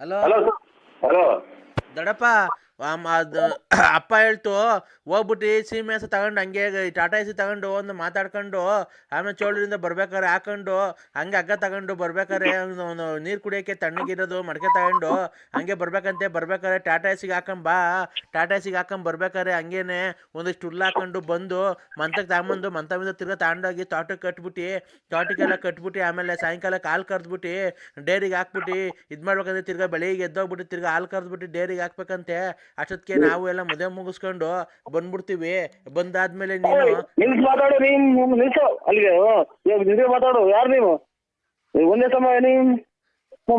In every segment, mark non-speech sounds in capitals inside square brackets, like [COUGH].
Hello hello hello ದೊಡ್ಡಪ್ಪ ಆಮ್ ಅದ್ [COUGHS] ಅಪ್ಪ ಹೇಳ್ತು, ಹೋಗ್ಬಿಟ್ಟು ಸೀಮೆ ಹಸು ತಗೊಂಡು ಹಂಗೆ ಟಾಟಾ ಎಸಿ ತಗೊಂಡು ಒಂದು ಮಾತಾಡ್ಕೊಂಡು, ಆಮೇಲೆ ಚೋಳರಿಂದ ಬರ್ಬೇಕಾರೆ ಹಾಕೊಂಡು, ಹಂಗೆ ಹಗ್ಗ ತಗೊಂಡು ಬರ್ಬೇಕಾರೆ ಒಂದು ನೀರು ಕುಡಿಯೋಕ್ಕೆ ತಣ್ಣಗಿರೋದು ಮಡಕೆ ತಗೊಂಡು, ಹಂಗೆ ಬರ್ಬೇಕಂತೆ, ಬರ್ಬೇಕಾರೆ ಟಾಟಾ ಎಸಿಗೆ ಹಾಕೊಂಬಾ ಟಾಟಾ ಎಸಿಗೆ ಹಾಕೊಂಡ್ ಬರ್ಬೇಕಾರೆ ಹಂಗೇನೆ ಒಂದಿಷ್ಟು ಹುಲ್ಲು ಹಾಕೊಂಡು ಬಂದು ಮಂತಕ್ಕೆ ತಗೊಂಬಂದು ಮಂತ మీద ತಿರ್ಗಾ ತಗೊಂಡೋಗಿ ತೋಟಕ್ಕೆ ಕಟ್ಬಿಟ್ಟು, ತೋಟಕ್ಕೆಲ್ಲ ಕಟ್ಬಿಟ್ಟು, ಆಮೇಲೆ ಸಾಯಂಕಾಲ ಕಾಲು ಕರೆದ್ಬಿಟ್ಟು, ಡೇರಿಗೆ ಹಾಕ್ಬಿಟ್ಟು ಇದು ಮಾಡ್ಬೇಕಂದ್ರೆ ತಿರ್ಗಾ ಬೆಳಿಗ್ಗೆ ಎದ್ದೋಗ್ಬಿಟ್ಟು ತಿರ್ಗಾ ಹಾಲು ಕರೆದ್ಬಿಟ್ಟು, ಡೇರಿಗೆ ಹಾಕ್ಬೇಕಂತೆ ಅಷ್ಟೊತ್ತಿಗೆ ನಾವು ಎಲ್ಲ ಮದುವೆ ಮುಗಿಸ್ಕೊಂಡು ಬಂದ್ಬಿಡ್ತೀವಿ. ಬಂದಾದ್ಮೇಲೆ ನೀನು ನಿಲ್ಸ್ ಮಾತಾಡು ನೀನ್ ನಿಲ್ಸು ಅಲ್ಲಿಗೆ. ಇವಾಗ ಮಾತಾಡು ಯಾರು ನೀವು? ಒಂದೇ ಸಮಯ ನೀನ್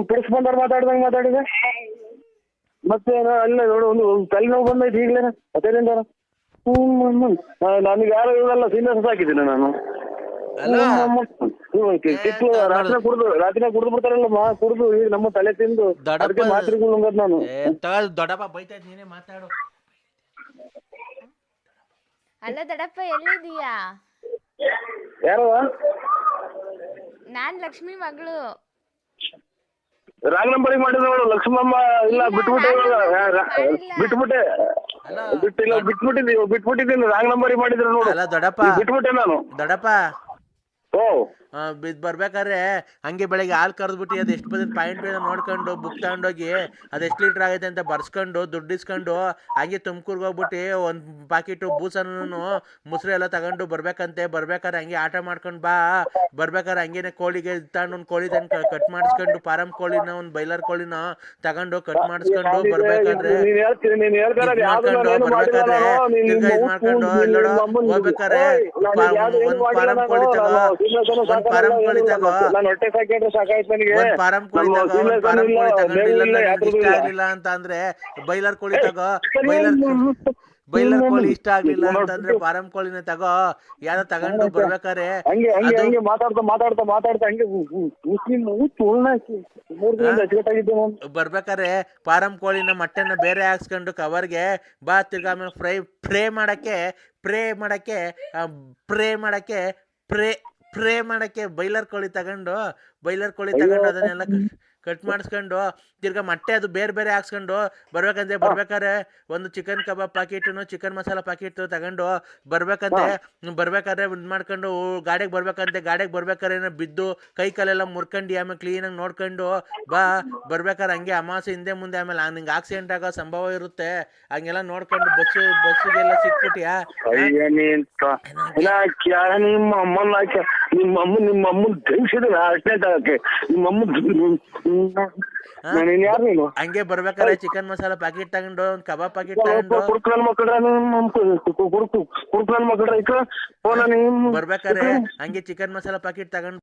ಪಿಡಿಸ್ ಬಂದವ್ರು ಮಾತಾಡ್ದಂಗೆ ಮಾತಾಡಿದೆ. ಮತ್ತೆ ನಾ- ಅಲ್ಲ ನೋಡು ಒಂದು ಒಂದು ತಲೆನೋವು ಬಂದೈತೆ ಈಗಲೇ. ಹತ್ತೈದಿಂದ ನನಗೆ ಯಾರು ಇವೆಲ್ಲ ಸೀನಿಯರ್ಸ್ ಹಾಕಿದ್ದೀನಿ ನಾನು. ಅಲ್ಲ ಕಿತ್ತು ರಾತ್ರಿ ಕುಡ್ದು ರಾತ್ರಿ ಕುಡ್ದು ಬಿಡ್ತಾರಲ್ಲ ಮಾ ಕುಡ್ದು ಈಗ ನಮ್ಮ ತಲೆ ತಿಂದು ದೊಡ್ಡಪ್ಪ- ಅದಕ್ಕೆ ಮಾತ್ರೆಗಳು ನುಂಗದ್ ನಾನು. ಏ, ತಗೋ, ದೊಡ್ಡಪ್ಪ ಬೈತಾ ನೀನೇ ಮಾತಾಡು. ಅಲ್ಲ ದಡಪ್ಪ ಎಲ್ಲಿದೀಯಾ ನಾನ್ ಲಕ್ಷ್ಮಿ ಮಗಳು. ರಾಂಗ್ ನಂಬರಿ ಮಾಡಿದ್ರು ನೋಡು ಲಕ್ಷ್ಮಮ್ಮ ಇಲ್ಲ ಇಲ್ಲ, ಬಿಟ್ಬಿಟ್ಟೆ. ಬಿಟ್ಬಿಟ್ಟೆ. ಬಿಟ್ಟಿಲ್ಲ ಬಿಟ್ಬಿಟ್ಟಿದ್ದೀವಿ ಬಿಟ್ಬಿಟ್ಟಿದ್ದೀನಿ ರಾಂಗ್ ಮಾಡಿದ್ರು ನೋಡು. ದೊಡ್ಡಪ್ಪ. ಬಿಟ್ಬಿಟ್ಟೆ ನಾನು. ದೊಡ್ಡಪ್ಪ. ಓ. ಬಿದ್ ಬರ್ಬೇಕಾದ್ರೆ ಹಂಗೆ ಬೆಳಗ್ಗೆ ಹಾಲು ಕರೆದ್ಬಿಟ್ಟು ಅದು ಎಷ್ಟು ಬಂದಿದ್ದು ಪಾಯಿಂಟ್ ನೋಡ್ಕೊಂಡು ಬುಕ್ ತಗೊಂಡೋಗಿ ಅದು ಎಷ್ಟು ಲೀಟ್ರ್ ಆಗೈತೆ ಅಂತ ಬರ್ಸ್ಕೊಂಡು ದುಡ್ಡು ಇಸ್ಕೊಂಡು ಹಂಗೆ ತುಮಕೂರ್ಗೆ ಹೋಗ್ಬಿಟ್ಟು ಒಂದು ಪಾಕಿಟು ಬೂಸನ್ನು ಮುಸ್ರೆ ಎಲ್ಲ ತಗೊಂಡು ಬರ್ಬೇಕಂತೆ ಬರ್ಬೇಕಾದ್ರೆ ಹಂಗೆ ಆಟ ಮಾಡ್ಕೊಂಡು ಬಾ ಬರ್ಬೇಕಾದ್ರೆ ಹಂಗೇನೆ ಕೋಳಿಗೆ ತಗೊಂಡು ಒಂದು ಕೋಳಿ ತಂದು ಕಟ್ ಮಾಡಿಸ್ಕೊಂಡು ಫಾರಂ ಕೋಳಿನ ಒಂದು ಬೈಲರ್ ಕೋಳಿನ ತಗೊಂಡು ಕಟ್ ಮಾಡಿಸ್ಕೊಂಡು ಬರ್ಬೇಕಾದ್ರೆ ಇದ್ ಬರ್ಬೇಕಾದ್ರೆ ಮಾಡ್ಕೊಂಡು ಪಾ- ಒಂದ್ ಫಾರಂ ಕೋಳಿ ತಗೋ ಫಾರಂ ಕೋಳಿ ತಗೋ ನಾನು ಹೊಟ್ಟೆ ಸಾಕಿದ್ರೆ ಸಾಕಾಯ್ತು ನನಗೆ. ಒಂದ್ ಫಾರಂ ಕೋಳಿ ಒಂದ್ ಫಾರಂ ಇಲ್ಲ, ಕೋಳಿ ತಗೊಂಡು ಮೇವು ಇಲ್ಲ ಇಲ್ಲ, ನಿನ್ಗೆ ಯಾವ್ದು ಇಷ್ಟ. ಆಗ್ಲಿಲ್ಲ ಅಂತ ಅಂದ್ರೆ ಬೈಲರ್ ಕೋಳಿ ತಗೋ ಬೈಲರ್ ಬೈಲರ್ ಕೋಳಿ ಇಷ್ಟ ಆಗ್ಲಿಲ್ಲ ಅಂತಂದ್ರೆ ಫಾರಂ ಕೋಳಿನ ತಗೋ ಯಾರ ತಗೊಂಡು ಬರ್ಬೇಕಾರೆ ಹಂಗೆ ಹಂಗೆ ಅದು ಹಂಗೆ ಮಾತಾಡ್ತಾ ಮಾತಾಡ್ತಾ ಮಾತಾಡ್ತಾ ಹಂಗೆ ಬರ್ಬೇಕಾರೆ ಫಾರಂ ಕೋಳಿನ ಮೊಟ್ಟೆನ ಬೇರೆ ಹಾಕ್ಸ್ಕೊಂಡು ಕವರ್ಗೆ ಬಾ ತಿರ್ಗಾ ಆಮೇಲೆ ಫ್ರೈ ಫ್ರೈ ಮಾಡಕ್ಕೆ ಪ್ರೇ ಮಾಡಕ್ಕೆ ಪ್ರೇ ಮಾಡಕ್ಕೆ ಪ್ರೇ ಫ್ರೈ ಮಾಡಕ್ಕೆ ಬೈಲರ್ ಕೋಳಿ ತಗೊಂಡು ಬೈಲರ್ ಕೋಳಿ ತಗೊಂಡು ಅದನ್ನೆಲ್ಲ ಕಟ್ ಮಾಡಿಸ್ಕೊಂಡು ತಿರ್ಗಾ ಮೊಟ್ಟೆ ಅದು ಬೇರೆ ಬೇರೆ ಹಾಕ್ಸ್ಕೊಂಡು ಬರ್ಬೇಕಂದ್ರೆ ಬರ್ಬೇಕಾದ್ರೆ ಒಂದು ಚಿಕನ್ ಕಬಾಬ್ ಪ್ಯಾಕೆಟು ಚಿಕನ್ ಮಸಾಲ ಪ್ಯಾಕೆಟ್ ತಗೊಂಡು ಬರ್ಬೇಕಂತೆ ಬರ್ಬೇಕಾದ್ರೆ ಇದು ಮಾಡ್ಕೊಂಡು ಗಾಡಿಗೆ ಬರ್ಬೇಕಂತೆ ಗಾಡಿಗೆ ಬರ್ಬೇಕಾದ್ರೆ ಏನೋ ಬಿದ್ದು ಕೈ ಕಾಲೆಲ್ಲ ಮುರ್ಕೊಂಡು ಆಮೇಲೆ ಕ್ಲೀನಾಗಿ ನೋಡ್ಕೊಂಡು ಬಾ ಬರ್ಬೇಕಾದ್ರೆ ಹಂಗೆ ಅಮಾಸೆ ಹಿಂದೆ ಮುಂದೆ ಆಮೇಲೆ ನಿಂಗೆ ಆಕ್ಸಿಡೆಂಟ್ ಆಗೋ ಸಂಭವ ಇರುತ್ತೆ. ಹಂಗೆಲ್ಲ ನೋಡ್ಕೊಂಡು ಬಸ್ಸು ಬಸ್ಸಿಗೆಲ್ಲ ನಿಮ್ಮ ಅಮ್ಮನ ಆಕೆ ನಿಮ್ಮ ಅಮ್ಮ ನಿಮ್ಮ ಅಮ್ಮನ ತಿಳಿಸಿದ್ರೆ ಅಷ್ಟೇ ತಗಕ್ಕೆ ನಿಮ್ಮ ಅಮ್ಮ ನಾನು ಯಾರು ನೀನು? ಹಂಗೆ ಬರ್ಬೇಕಾದ್ರೆ ಚಿಕನ್ ಮಸಾಲ ಪ್ಯಾಕೆಟ್ ತಗೊಂಡು ಒಂದ್ ಕಬಾಬ್ ಪ್ಯಾಕೆಟ್ ತಗೊಂಡು. ಮಕ್ಕಳ ನನ್ ಮಕ್ಕಳ್ರ ಕುಡ್ಕ ನನ್ ಮಕ್ಕಳ್ರ ಈಗ ಫೋನ ಬರ್ಬೇಕಾದ್ರೆ ಹಂಗೆ ಚಿಕನ್ ಮಸಾಲ ಪ್ಯಾಕೆಟ್ ತಗೊಂಡು.